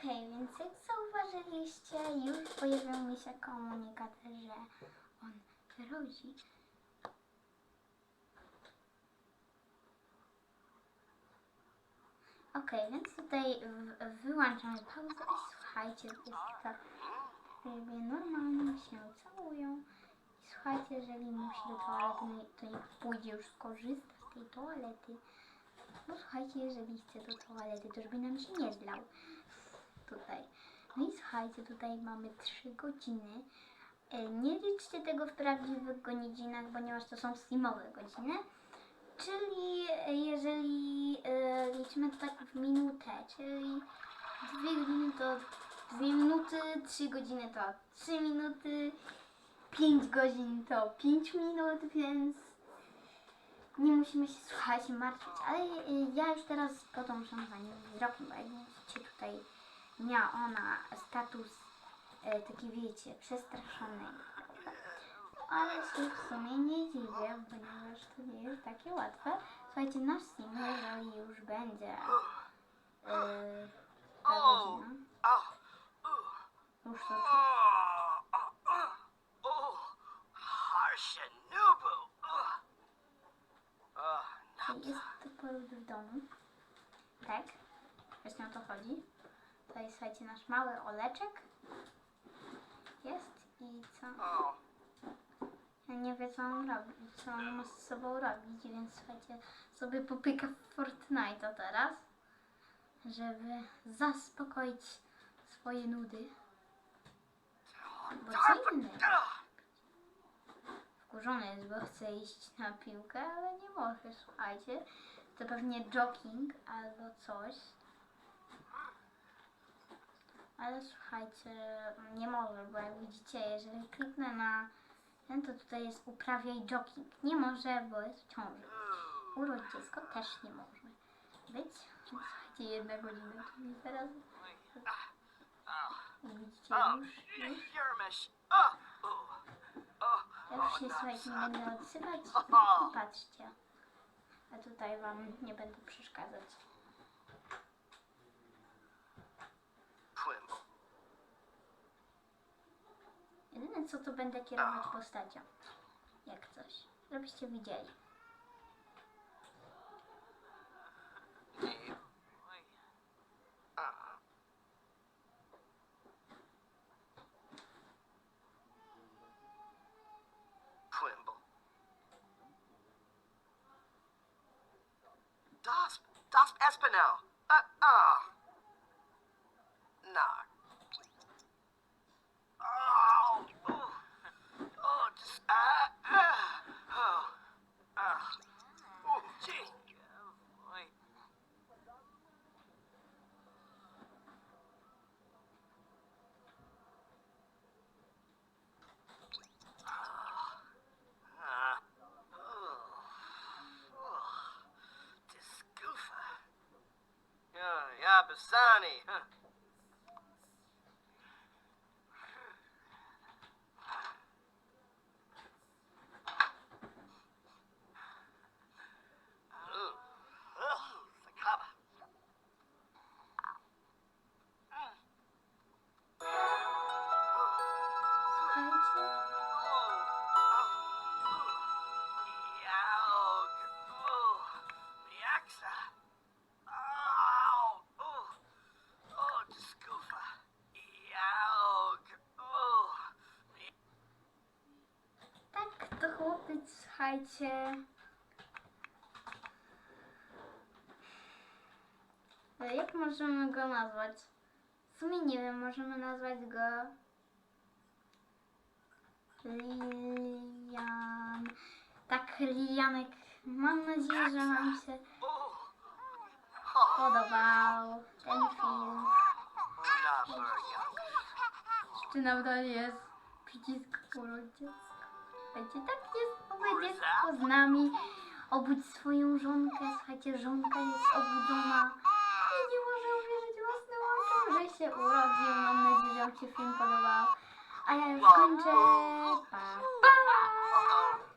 Okej, więc jak zauważyliście, już pojawił mi się komunikat, że on rodzi. Okej, więc tutaj wyłączamy pauzę i słuchajcie, jest taka sobie normalnie się całują. I słuchajcie, jeżeli musi do toalety, to niech pójdzie już skorzysta z tej toalety. No słuchajcie, jeżeli chce do toalety, to żeby nam się nie zlał. Tutaj. No i słuchajcie, tutaj mamy 3 godziny. E, Nie liczcie tego w prawdziwych godzinach, ponieważ to są steamowe godziny. Czyli e, jeżeli e, liczymy to tak w minutę, czyli 2 godziny to 2 minuty, 3 godziny to 3 minuty, 5 godzin to 5 minut, więc nie musimy się słuchajcie martwić. Ale ja już teraz podążam za nim wzrokiem, bo jak widzicie tutaj miała ona status e, taki wiecie, przestraszonej. Ale się w sumie nie dziwię, ponieważ to nie jest takie łatwe. Słuchajcie, nasz sim, jeżeli już będzie e, ta godzina, już to jest to poród w domu. Tak? Właśnie o to chodzi. Tutaj słuchajcie, nasz mały oleczek jest i co? oh, Nie wie co on robi, co on ma z sobą robić, więc słuchajcie, sobie popyka w Fortnite'a teraz, żeby zaspokoić swoje nudy. Bo co ah, Wkurzony jest, bo chce iść na piłkę, ale nie może, słuchajcie. To pewnie jogging albo coś. Ale słuchajcie, nie może, bo jak widzicie, jeżeli kliknę na ten, to tutaj jest uprawiaj jogging. Nie może, bo jest w ciąży. Urodź dziecko też nie może być. Słuchajcie, jedna godzina, czyli teraz widzicie oh, już, Oh, oh, Ja już się słuchajcie, nie będę odsypać i patrzcie. A tutaj wam nie będę przeszkadzać. Co to będę kierować postacią. Jak coś. Żebyście widzieli. Quimble. Dasp. Dasp Espinel. Uh, ah. Nah. Oh, Pisani. Chłopiec, słuchajcie. E, Jak możemy go nazwać? W sumie nie wiem, możemy nazwać go Lilian. Tak, Lilianek. Mam nadzieję, że Wam się podobał ten film. Czy nadal jest przycisk dziecko? Słuchajcie, tak jest dziecko z nami. Obudź swoją żonkę. Słuchajcie, żonka jest obudzona. I nie może uwierzyć własnym oczom, że się urodził. Mam nadzieję, że Wam się film podobał. A ja już kończę. Pa, pa!